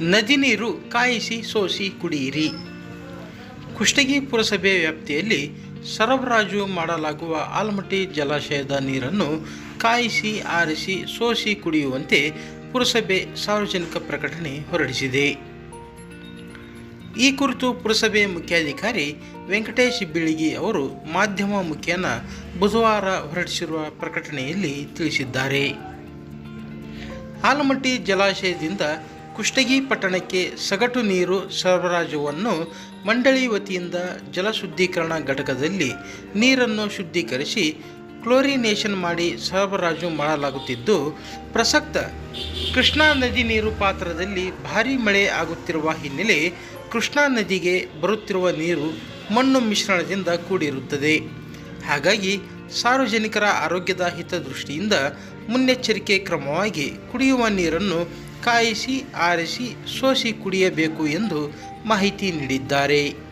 ನದಿ ನೀರು ಕಾಯಿಸಿ ಸೋಸಿ ಕುಡಿಯಿರಿ. ಕುಷ್ಟಗಿ ಪುರಸಭೆ ವ್ಯಾಪ್ತಿಯಲ್ಲಿ ಸರಬರಾಜು ಮಾಡಲಾಗುವ ಆಲಮಟ್ಟಿ ಜಲಾಶಯದ ನೀರನ್ನು ಕಾಯಿಸಿ, ಆರಿಸಿ, ಸೋಸಿ ಕುಡಿಯುವಂತೆ ಪುರಸಭೆ ಸಾರ್ವಜನಿಕ ಪ್ರಕಟಣೆ ಹೊರಡಿಸಿದೆ. ಈ ಕುರಿತು ಪುರಸಭೆ ಮುಖ್ಯಾಧಿಕಾರಿ ವೆಂಕಟೇಶ್ ಬೀಳಿಗಿ ಅವರು ಮಾಧ್ಯಮ ಮುಖ್ಯನ ಬುಧವಾರ ಹೊರಡಿಸಿರುವ ಪ್ರಕಟಣೆಯಲ್ಲಿ ತಿಳಿಸಿದ್ದಾರೆ. ಆಲಮಟ್ಟಿ ಜಲಾಶಯದಿಂದ ಕುಷ್ಟಗಿ ಪಟ್ಟಣಕ್ಕೆ ಸಗಟು ನೀರು ಸರಬರಾಜುವನ್ನು ಮಂಡಳಿ ವತಿಯಿಂದ ಜಲಶುದ್ಧೀಕರಣ ಘಟಕದಲ್ಲಿ ನೀರನ್ನು ಶುದ್ಧೀಕರಿಸಿ ಕ್ಲೋರಿನೇಷನ್ ಮಾಡಿ ಸರಬರಾಜು ಮಾಡಲಾಗುತ್ತಿದ್ದು, ಪ್ರಸಕ್ತ ಕೃಷ್ಣಾ ನದಿ ನೀರು ಪಾತ್ರದಲ್ಲಿ ಭಾರೀ ಮಳೆ ಆಗುತ್ತಿರುವ ಹಿನ್ನೆಲೆ ಕೃಷ್ಣಾ ನದಿಗೆ ಬರುತ್ತಿರುವ ನೀರು ಮಣ್ಣು ಮಿಶ್ರಣದಿಂದ ಕೂಡಿರುತ್ತದೆ. ಹಾಗಾಗಿ ಸಾರ್ವಜನಿಕರ ಆರೋಗ್ಯದ ಹಿತದೃಷ್ಟಿಯಿಂದ ಮುನ್ನೆಚ್ಚರಿಕೆ ಕ್ರಮವಾಗಿ ಕುಡಿಯುವ ನೀರನ್ನು ಕಾಯಿಸಿ ಆರಿಸಿ ಸೋಸಿ ಕುಡಿಯಬೇಕು ಎಂದು ಮಾಹಿತಿ ನೀಡಿದ್ದಾರೆ.